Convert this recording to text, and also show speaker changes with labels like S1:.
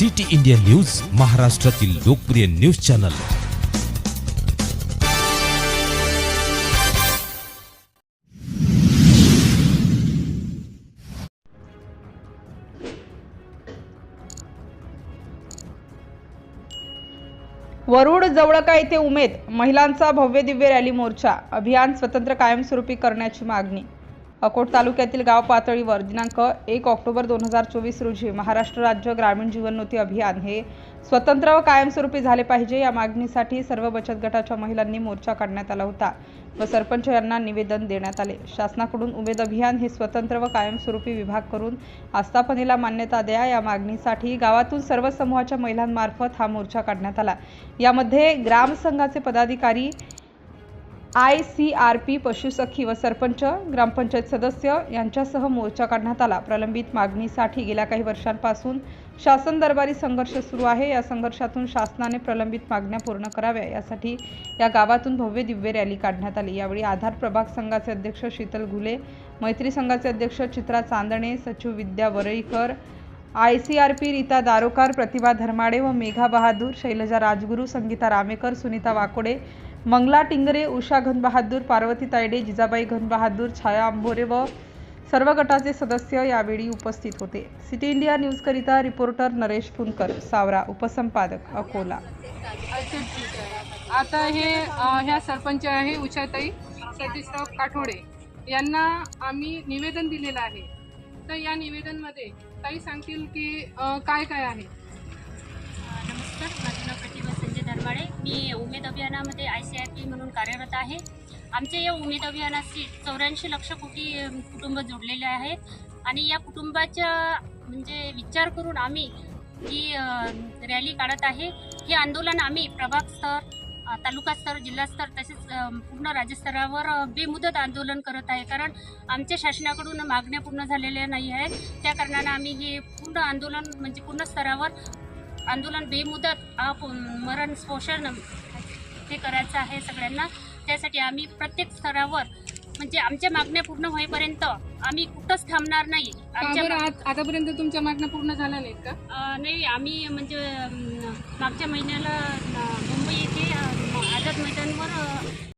S1: City India news महाराष्ट्रातील लोकप्रिय news channel.
S2: Warud Jawalka येथे उमेद महिलांचा भव्य दिव्य रॅली मोर्चा अभियान स्वतंत्र कायमस्वरूपी करण्याची मागणी. अकोट तालुक्यातील गाव पातळीवर दिनांक एक ऑक्टोबर दोन हजार चोवीस रोजी महाराष्ट्र राज्य ग्रामीण जीवनोन्नती अभियान हे स्वतंत्र व कायमस्वरूपी झाले पाहिजे या मागणीसाठी सर्व बचत गटाच्या महिलांनी मोर्चा काढण्यात आला होता व सरपंच यांना निवेदन देण्यात आले. शासनाकडून उमेद अभियान हे स्वतंत्र व कायमस्वरूपी विभाग करून आस्थापनेला मान्यता द्या या मागणीसाठी गावातून सर्व समूहाच्या महिलांमार्फत हा मोर्चा काढण्यात आला. यामध्ये ग्रामसंघाचे पदाधिकारी आय सी आर पी पशुसखी व सरपंच ग्रामपंचायत सदस्य यांच्यासह मोर्चा काढण्यात आला. प्रलंबित मागणीसाठी गेल्या काही वर्षांपासून शासन दरबारी संघर्ष सुरू आहे. या संघर्षातून शासनाने प्रलंबित मागण्या पूर्ण कराव्या यासाठी या गावातून भव्य दिव्य रॅली काढण्यात आली. यावेळी आधार प्रभाग संघाचे अध्यक्ष शीतल घुले मैत्री संघाचे अध्यक्ष चित्रा चांदणे सचिव Vidya Varaikar I C R P Rita Darokar Pratibha Dharmade व मेघा बहादूर शैलजा राजगुरू संगीता रामेकर सुनीता वाकोडे मंगला टिंगरे उषा घनबहादूर पार्वती तायडे जिजाबाई घनबहादूर छाया आंबोरे व सर्व गटाचे सदस्य यावेळी उपस्थित होते. सिटी इंडिया न्यूजकरिता रिपोर्टर नरेश फुनकर सावरा उपसंपादक अकोला.
S3: अच्छा आता हे ह्या सरपंच आहे उषाताई सतीशराव काठोडे. यांना आम्ही निवेदन दिलेलं आहे. तर या निवेदनमध्ये ताई सांगतील की काय काय आहे?
S4: मी उमेद अभियानामध्ये आय सी आय पी म्हणून कार्यरत आहे. आमच्या या उमेद अभियानाशी चौऱ्याऐंशी लक्ष कोटी कुटुंब जोडलेले आहेत. आणि या कुटुंबाच्या म्हणजे विचार करून आम्ही ही रॅली काढत आहे. हे आंदोलन आम्ही प्रभाग स्तर तालुका स्तर जिल्हा स्तर तसेच पूर्ण राज्यस्तरावर बेमुदत आंदोलन करत आहे. कारण आमच्या शासनाकडून मागण्या पूर्ण झालेल्या नाही आहेत. त्या कारणानं आम्ही हे पूर्ण आंदोलन म्हणजे पूर्ण स्तरावर आंदोलन बेमुदत मरण शोषण हे करायचं आहे सगळ्यांना. त्यासाठी आम्ही प्रत्येक स्तरावर म्हणजे आमच्या मागण्या पूर्ण होईपर्यंत आम्ही कुठंच थांबणार नाही. आमच्या
S3: आतापर्यंत तुमच्या मागण्या पूर्ण झाल्या नाहीत का?
S4: नाही आम्ही म्हणजे मागच्या महिन्याला मुंबई येथे आझाद मैदानवर